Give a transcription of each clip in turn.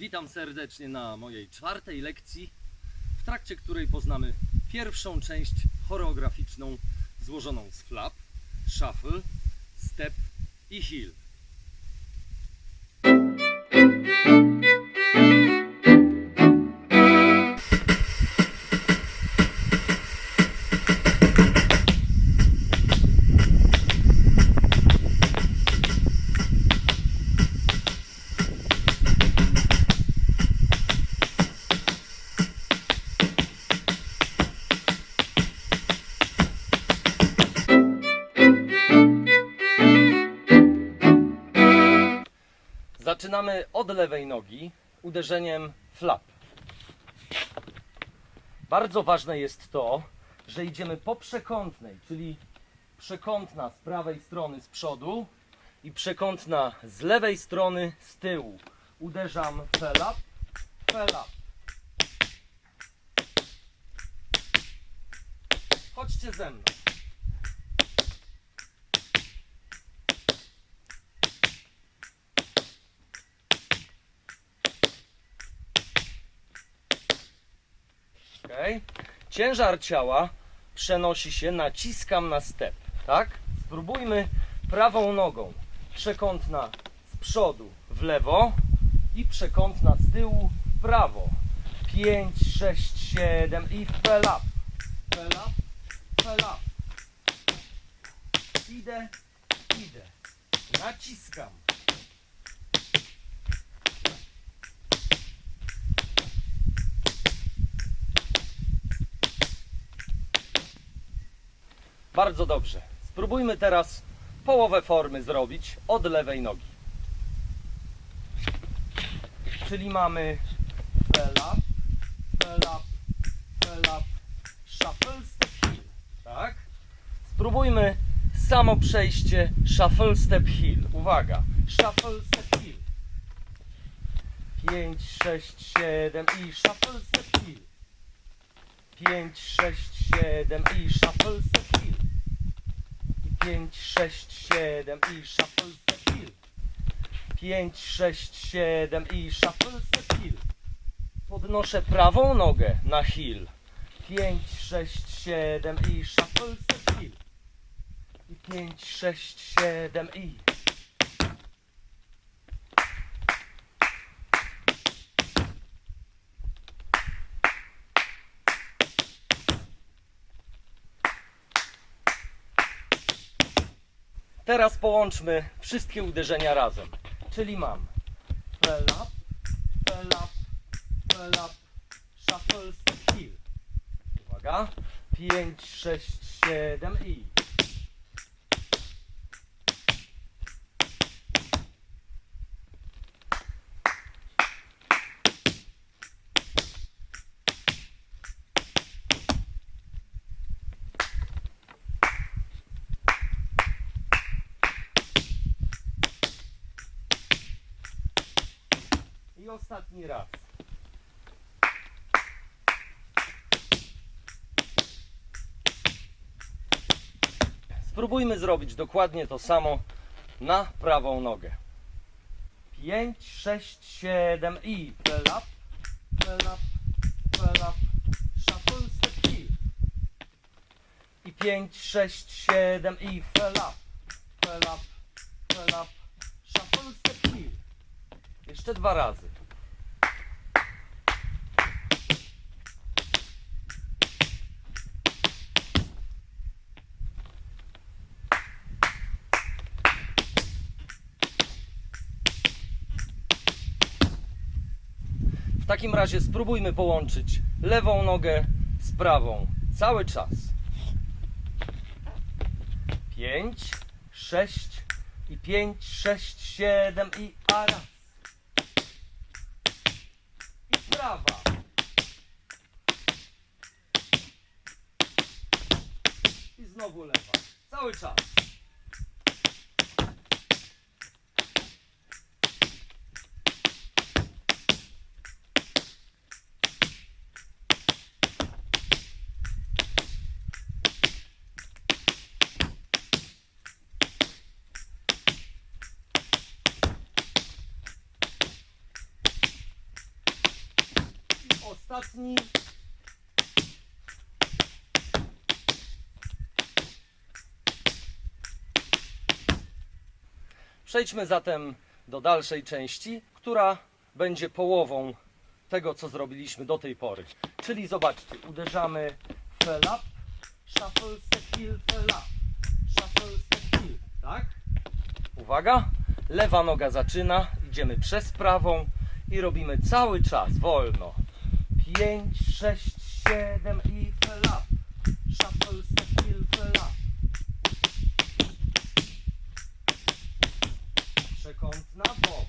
Witam serdecznie na mojej czwartej lekcji, w trakcie której poznamy pierwszą część choreograficzną złożoną z flap, shuffle, step i heel. Zaczynamy od lewej nogi uderzeniem flap. Bardzo ważne jest to, że idziemy po przekątnej, czyli przekątna z prawej strony z przodu i przekątna z lewej strony z tyłu. Uderzam felap, felap. Chodźcie ze mną. Okay. Ciężar ciała przenosi się, naciskam na step, tak? Spróbujmy prawą nogą. Przekątna z przodu w lewo i przekątna z tyłu w prawo. 5, 6, 7 i fell up. Fell up, fell up. Idę, idę. Naciskam. Bardzo dobrze. Spróbujmy teraz połowę formy zrobić od lewej nogi. Czyli mamy up, fell up, shuffle, step heel. Tak? Spróbujmy samo przejście shuffle, step heel. Uwaga. Shuffle, step heel. 5, 6, 7 i shuffle, step heel. 5, 6, 7 i shuffle, step heel. 5, 6, 7 i shuffle, step heel. 5, 6, 7 i shuffle, step heel. Podnoszę prawą nogę na heel. 5, 6, 7 i shuffle, step heel. I 5, 6, 7 i... Teraz połączmy wszystkie uderzenia razem. Czyli mam fell up, fell up, fell up, shuffle, step heel. Uwaga. 5, 6, 7 i... I ostatni raz. Spróbujmy zrobić dokładnie to samo na prawą nogę. 5, 6, 7 i up, fell up, shuffle, step heel. I 5, 6, 7 i up, fell up, shuffle, step. Jeszcze dwa razy. Takim razie spróbujmy połączyć lewą nogę z prawą cały czas. 5, 6 i 5, 6, 7 i a raz. I prawa. I znowu lewa. Cały czas. Ostatni. Przejdźmy zatem do dalszej części, która będzie połową tego, co zrobiliśmy do tej pory. Czyli zobaczcie, uderzamy fell up, shuffle, heel, fell up, shuffle, heel, tak? Uwaga, lewa noga zaczyna, idziemy przez prawą i robimy cały czas wolno. 5, 6, 7 i fell up, shuffle, step heel, fell up. Przekątna, bok.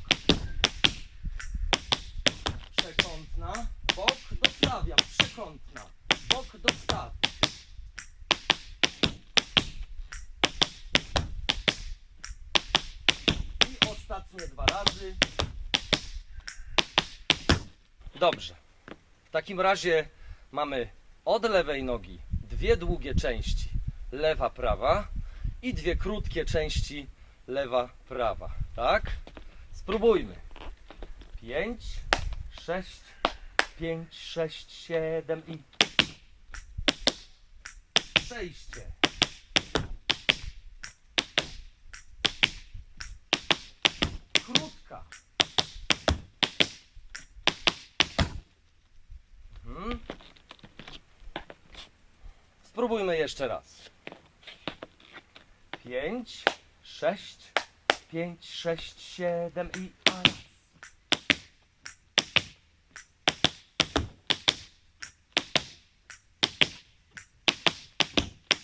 Przekątna, bok, dostawiam. Przekątna, bok, dostawiam. I ostatnie dwa razy. Dobrze. W takim razie mamy od lewej nogi dwie długie części. Lewa, prawa i dwie krótkie części lewa, prawa. Tak? Spróbujmy. 5, 6, 5, 6, 7 i przejście. Krótka. Mhm. Spróbujmy jeszcze raz. 5, 6, 5, 6, 7 i.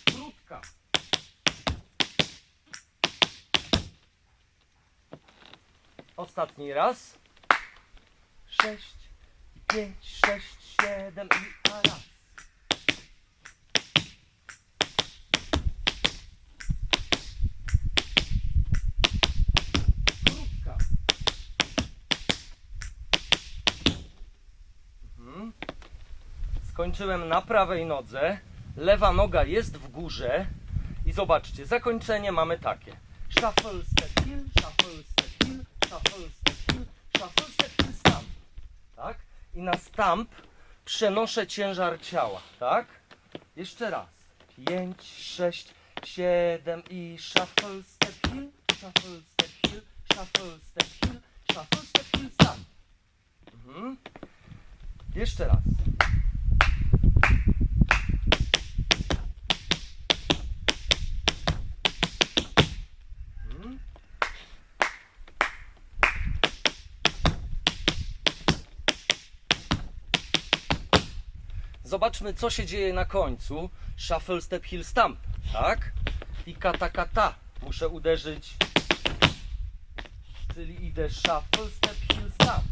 Krótka. Ostatni raz. 6, 5, 6, 7 i raz. Krótka. Mhm. Skończyłem na prawej nodze. Lewa noga jest w górze. I zobaczcie, zakończenie mamy takie. Shuffle, step, heel, shuffle, step, heel, shuffle, step, heel, shuffle, step, heel, stamp. Tak? I na stamp przenoszę ciężar ciała. Tak? Jeszcze raz. 5, 6, 7 i shuffle, step, heel, shuffle, step, heel, shuffle, step, heel, shuffle, step, heel, stamp. Mhm. Jeszcze raz. Mhm. Zobaczmy, co się dzieje na końcu. Shuffle, step, heel, stamp. Tak? I kata, kata. Muszę uderzyć. Czyli idę shuffle, step, heel, stamp.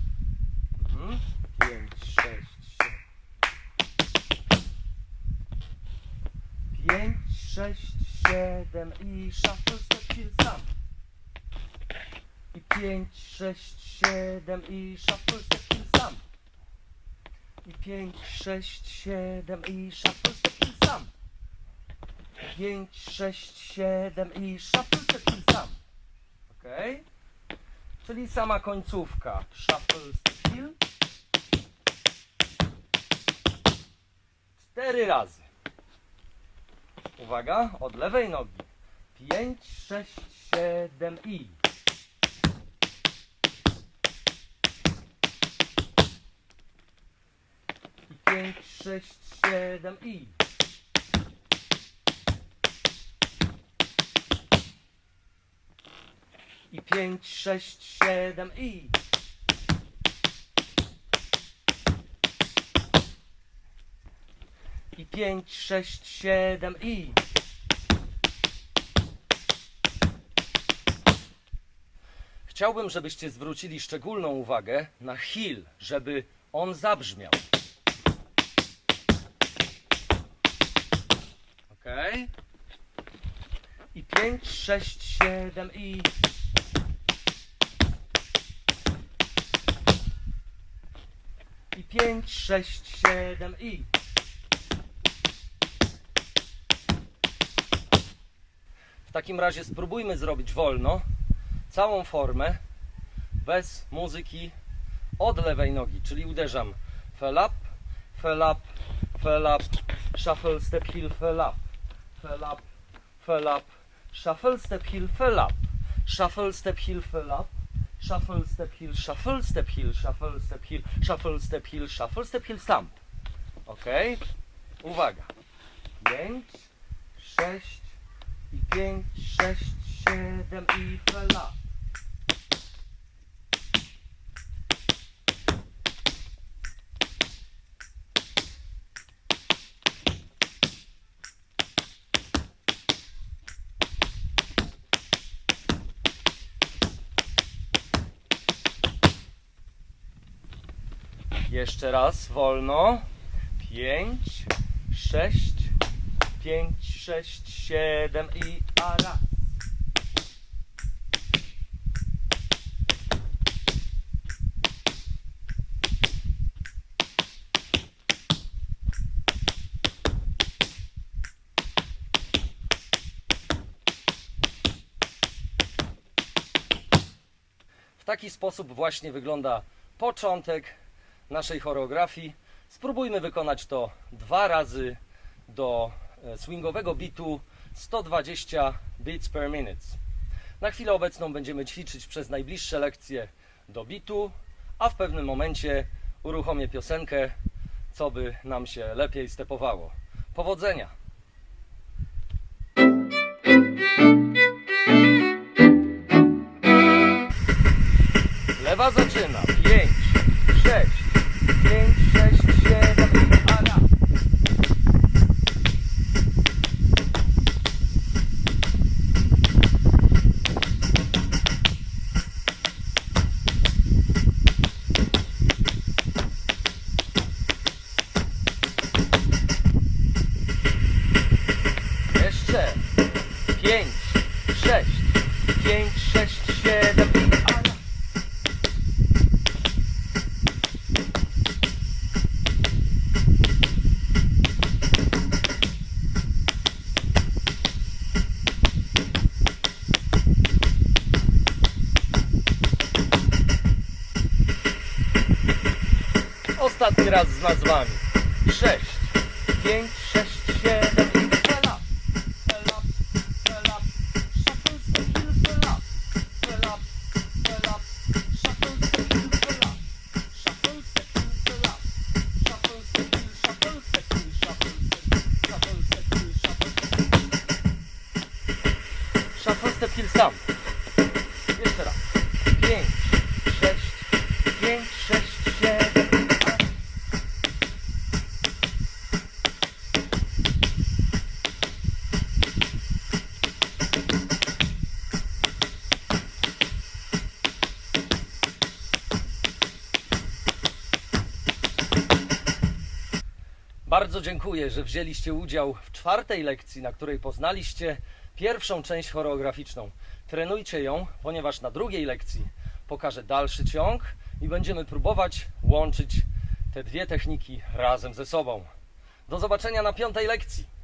Mhm. 5, 6, 7. 5, 6, 7 i shuffle, step, heel, stamp. I 5, 6, 7 i shuffle, step. I 5, 6, 7 i shuffle, step, heel, stamp. 5, 6, 7 i shuffle, step, heel, stamp. Ok? Czyli sama końcówka. Shuffle, step, heel. Cztery razy. Uwaga, od lewej nogi. 5, 6, 7 i. 5, 6, 7 i. I 5, 6, 7 i. I 5, 6, 7 i. Chciałbym, żebyście zwrócili szczególną uwagę na heel, żeby on zabrzmiał. 5, 6, 7 i. I 5, 6, 7 i. W takim razie spróbujmy zrobić wolno całą formę bez muzyki od lewej nogi, czyli uderzam fell up, fell up, fell up, shuffle, step, heel, fell up, fell up, fell up, shuffle, step, heel, fell up, shuffle, step, heel, fell up, shuffle, step, heel, shuffle, step, heel, shuffle, step, heel, shuffle, step, heel, shuffle, step, heel, stamp. Ok? Uwaga. 5, 6 i 5, 6, 7 i fell up. Jeszcze raz, wolno. Pięć, sześć, pięć, sześć, siedem i a raz. W taki sposób właśnie wygląda początek naszej choreografii. Spróbujmy wykonać to dwa razy do e, swingowego bitu 120 beats per minute. Na chwilę obecną będziemy ćwiczyć przez najbliższe lekcje do bitu, a w pewnym momencie uruchomię piosenkę, co by nam się lepiej stepowało. Powodzenia! Lewa zaczyna. 5, 6, 5, Ostatni raz z nazwami. 6, 5, 6, 7 i fell up. Fell up, fell up. Shuffle, heel, fell up. Fell up, fell up. Shuffle, heel, fell up. Shuffle, heel, fell up. Shuffle, heel, shuffle, heel, shuffle, step, shuffle, heel, shuffle. Shuffle, step, heel, stamp. Jeszcze raz. 5, Bardzo dziękuję, że wzięliście udział w czwartej lekcji, na której poznaliście pierwszą część choreograficzną. Trenujcie ją, ponieważ na drugiej lekcji pokażę dalszy ciąg i będziemy próbować łączyć te dwie techniki razem ze sobą. Do zobaczenia na piątej lekcji.